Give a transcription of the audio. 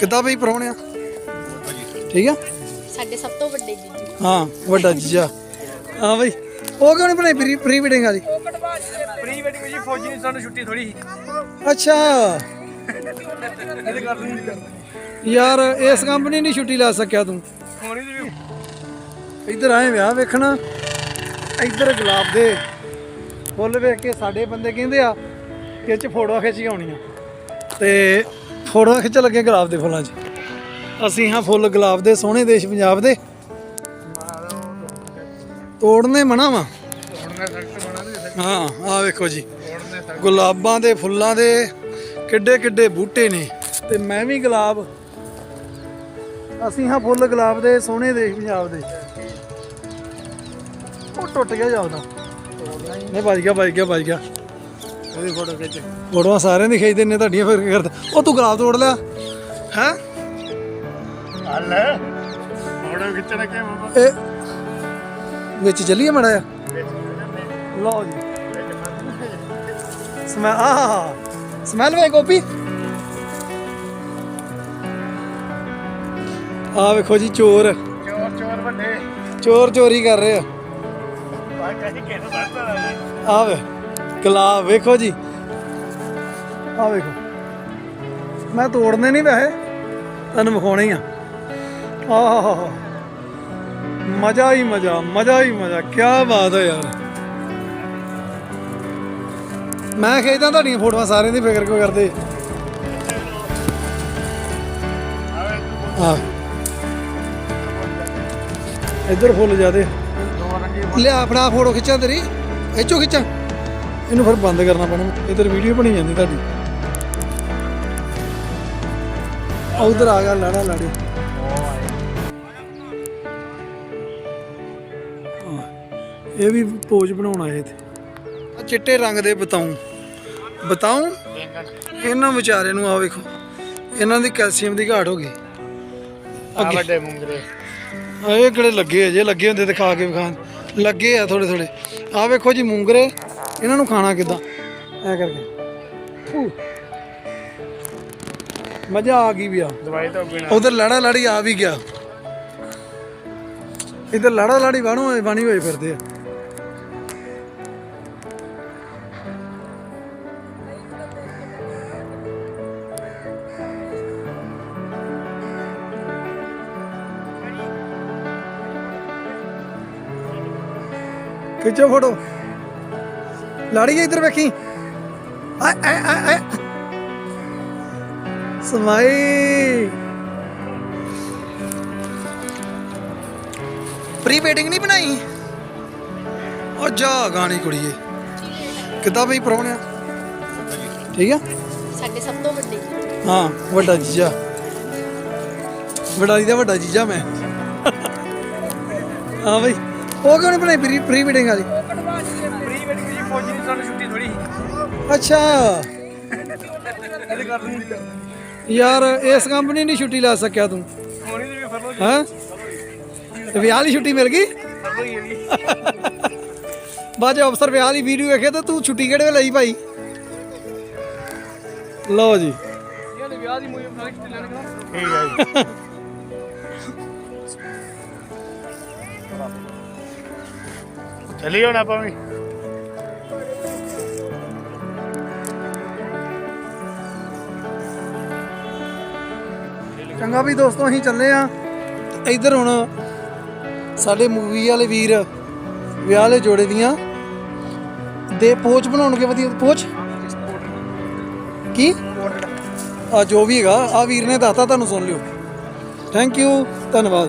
ਕਿੱਦਾਂ ਬਈ ਪਰੌਣਿਆ ਠੀਕ ਆ? ਸਾਡੇ ਸਭ ਤੋਂ ਵੱਡੇ ਜੀਜੂ ਹਾਂ ਵੱਡਾ ਜੀਜਾ ਹਾਂ ਬਈ ਉਹ ਕਿਉਂ ਨਹੀਂ ਬਣਾਈ ਪ੍ਰੀ ਪ੍ਰੀ ਵੈਡਿੰਗ ਵਾਲੀ? ਪ੍ਰੀ ਵੈਡਿੰਗ ਜੀ ਫੌਜੀ ਨੇ ਸਾਨੂੰ ਛੁੱਟੀ ਥੋੜੀ ਸੀ। ਅੱਛਾ। ਇਹਦੇ ਕਰ ਲਈ ਯਾਰ ਇਸ ਕੰਪਨੀ ਦੀ ਛੁੱਟੀ ਲੈ ਸਕਿਆ ਤੂੰ। ਇੱਧਰ ਆਏ ਵਿਆਹ ਵੇਖਣ। ਇੱਧਰ ਗੁਲਾਬ ਦੇ ਫੁੱਲ ਵੇਖ ਕੇ ਸਾਡੇ ਬੰਦੇ ਕਹਿੰਦੇ ਆ ਕਿ ਇਹ ਚ ਫੋਟੋਆਂ ਖਿੱਚ ਕੇ ਆਉਣੀਆਂ। ਤੇ ਫੋਟੋਆਂ ਖਿੱਚ ਲੱਗੇ ਗੁਲਾਬ ਦੇ ਫੁੱਲਾਂ 'ਚ। ਅਸੀਂ ਹਾਂ ਫੁੱਲ ਗੁਲਾਬ ਦੇ, ਸੋਹਣੇ ਦੇਸ਼ ਪੰਜਾਬ ਦੇ। ਤੋੜਨੇ ਮਨਾ ਵਾ। ਹਾਂ ਆ ਵੇਖੋ ਜੀ। ਗੁਲਾਬਾਂ ਦੇ, ਫੁੱਲਾਂ ਦੇ ਕਿੱਡੇ ਕਿੱਡੇ ਬੂਟੇ ਨੇ ਤੇ ਮੈਂ ਵੀ ਗੁਲਾਬ। ਅਸੀਂ ਹਾਂ ਫੁੱਲ ਗੁਲਾਬ ਦੇ, ਸੋਹਣੇ ਦੇਸ਼ ਪੰਜਾਬ ਦੇ। ਉਹ ਟੁੱਟ ਗਿਆ ਜਾਉਦਾ ਨਹੀਂ ਵੱਜ ਗਿਆ ਵੱਜ ਗਿਆ ਵੱਜ ਗਿਆ। ਉਹਦੀ ਫੋਟੋ ਖਿੱਚ। ਫੋਟੋਆਂ ਸਾਰਿਆਂ ਦੀ ਖਿੱਚਦੇ ਨੇ ਤੁਹਾਡੀਆਂ ਫਿਰ ਕੀ ਕਰਦਾ? ਉਹ ਤੂੰ ਗੁਲਾਬ ਤੋੜ ਲਿਆ। ਹੈ? ਹੱਲ। ਫੋਟੋ ਖਿੱਚਣਾ ਕਿ ਬਾਬਾ? ਇਹ ਵਿੱਚ ਚੱਲੀਏ ਮੜਾ ਆ ਲਓ ਜੀ। ਸਮੈਲ ਆਹ ਸਮੈਲ ਵੇ ਗੋਪੀ। ਆ ਵੇਖੋ ਜੀ ਚੋਰ। ਚੋਰ ਚੋਰ ਵੱਡੇ। ਚੋਰ ਚੋਰੀ ਕਰ ਰਹੇ ਆ। ਆ ਵੇ। ਗੁਲਾਬ ਵੇਖੋ ਜੀ। ਆ ਵੇਖੋ। ਮੈਂ ਤੋੜਨੇ ਨਹੀਂ ਵੈਸੇ ਤੁਹਾਨੂੰ ਵਿਖਾਉਣੇ ਹੀ ਆ। ਆਹ, ਮਜ਼ਾ ਹੀ ਮਜ਼ਾ ਮਜ਼ਾ ਹੀ ਮਜ਼ਾ ਕੀ ਬਾਤ ਹੈ ਯਾਰ। ਮੈਂ ਖੇਡਦਾ ਤੁਹਾਡੀਆਂ ਫੋਟੋਆਂ, ਸਾਰਿਆਂ ਦੀ ਫਿਕਰ ਕਿਉਂ ਕਰਦੇ? ਆ ਇੱਧਰ ਫੁੱਲ ਜਾਦੇ ਲਿਆ ਆਪਣਾ ਫੋਟੋ, ਖਿੱਚਾਂ ਤੇਰੀ। ਇਹ ਚੋਂ ਖਿੱਚਾਂ। ਇਹਨੂੰ ਫਿਰ ਬੰਦ ਕਰਨਾ ਪੈਣਾ। ਇਧਰ ਵੀਡੀਓ ਬਣੀ ਜਾਂਦੀ ਤੁਹਾਡੀ। ਆ ਉਧਰ ਆ ਗਿਆ ਲੜਾ ਲੜੀ। ਇਹ ਵੀ ਪੋਜ ਬਣਾਉਣ ਆਏ ਤੇ ਆ ਚਿੱਟੇ ਰੰਗ ਦੇ ਬਤਾਉ ਬਤਾਉ ਇਹਨਾਂ ਵਿਚਾਰੇ ਨੂੰ ਆ ਵੇਖੋ। ਇਹਨਾਂ ਦੀ ਕੈਲਸ਼ੀਅਮ ਦੀ ਘਾਟ ਹੋ ਗਈ। ਆ ਵੱਡੇ ਮੁੰਗਰੇ। ਆ ਇਹ ਕਿਹੜੇ ਲੱਗੇ ਜੇ ਲੱਗੇ ਹੁੰਦੇ ਤੇ ਖਾ ਕੇ ਵਿਖਾਣ ਲੱਗੇ ਆ ਥੋੜੇ ਥੋੜੇ ਆ ਵੇਖੋ ਜੀ ਮੂੰਗਰੇ। ਇਹਨਾਂ ਨੂੰ ਖਾਣਾ ਕਿੱਦਾਂ? ਐ ਕਰਕੇ। ਮਜ਼ਾ ਆ ਗਈ ਵੀ ਆ। ਦਵਾਈ ਤੋਂ ਬਿਨਾ ਉਧਰ ਲੜਾ ਲੜੀ ਆ ਵੀ ਗਿਆ। ਇਧਰ ਲੜਾ ਲੜੀ ਬਾਣੂ ਬਾਣੀ ਹੋਏ ਫਿਰਦੇ ਆ। ਖਿੱਚੋ ਫੋਟੋ। ਲਾੜੀ ਇੱਧਰ ਵੇਖੀ। ਆ ਆ ਆ ਸਮਾਈ। ਪ੍ਰੀ ਵੈਡਿੰਗ ਨਹੀਂ ਬਣਾਈ? ਉਹ ਜਾ ਗਾਣੀ ਕੁੜੀਏ। ਕਿੱਦਾਂ ਬਈ ਪਰੌਣਿਆ ਠੀਕ ਆ? ਸਾਡੇ ਸਭ ਤੋਂ ਵੱਡੇ। ਹਾਂ ਵੱਡਾ ਜੀਜਾ। ਵੱਡਾ ਜੀ ਦਾ ਵੱਡਾ ਜੀਜਾ ਮੈਂ। ਹਾਂ ਬਈ। ਉਹ ਕਿਉਂ ਨਹੀਂ ਬਣਾਈ ਪ੍ਰੀ ਪ੍ਰੀ ਵੈਡਿੰਗ ਵਾਲੀ? ਫੌਜੀ ਨੇ ਸਾਨੂੰ ਛੁੱਟੀ ਥੋੜੀ ਸੀ। ਅੱਛਾ। ਇਹਦੇ ਕਰ ਲਈ ਯਾਰ ਇਸ ਕੰਪਨੀ ਦੀ ਛੁੱਟੀ ਲੈ ਸਕਿਆ ਤੂੰ। ਹੋਣੀ ਤੇ ਵੀ ਫਰਲੋ ਹੈਂ? ਤੇ ਵਿਆਹ ਵਾਲੀ ਛੁੱਟੀ ਮਿਲ ਗਈ? ਫਰਲੋ ਹੀ ਹੈ ਜੀ। ਬਾਅਦ ਚ ਅਫਸਰ ਵਿਆਹ ਵਾਲੀ ਵੀਡੀਓ ਵੇਖੇ ਤਾਂ ਤੂੰ ਛੁੱਟੀ ਕਿਹੜੇ ਲਈ ਭਾਈ? ਲਓ ਜੀ। ਇਹ ਨੇ ਵਿਆਹ ਦੀ ਮੂਵੀ ਬਣਾ ਕੇ ਲੈਣਾ ਠੀਕ ਹੈ ਜੀ। ਚੱਲੀ ਹੁਣ ਆਪਾਂ ਵੀ। ਚੰਗਾ ਵੀ ਦੋਸਤੋ ਅਸੀਂ ਚੱਲੇ ਆ। ਇੱਧਰ ਹੁਣ ਸਾਡੇ ਮੂਵੀ ਵਾਲੇ ਵੀਰ ਵਿਆਹ ਵਾਲੇ ਜੋੜੇ ਦੀਆਂ। ਦੇ ਪੋਚ ਬਣਾਉਣਗੇ ਵਧੀਆ ਪੋਚ? ਕੀ? ਆ ਜੋ ਵੀ ਹੈਗਾ ਆ ਵੀਰ ਨੇ ਦੱਸਤਾ ਤੁਹਾਨੂੰ ਸੁਣ ਲਿਓ। ਥੈਂਕ ਯੂ ਧੰਨਵਾਦ।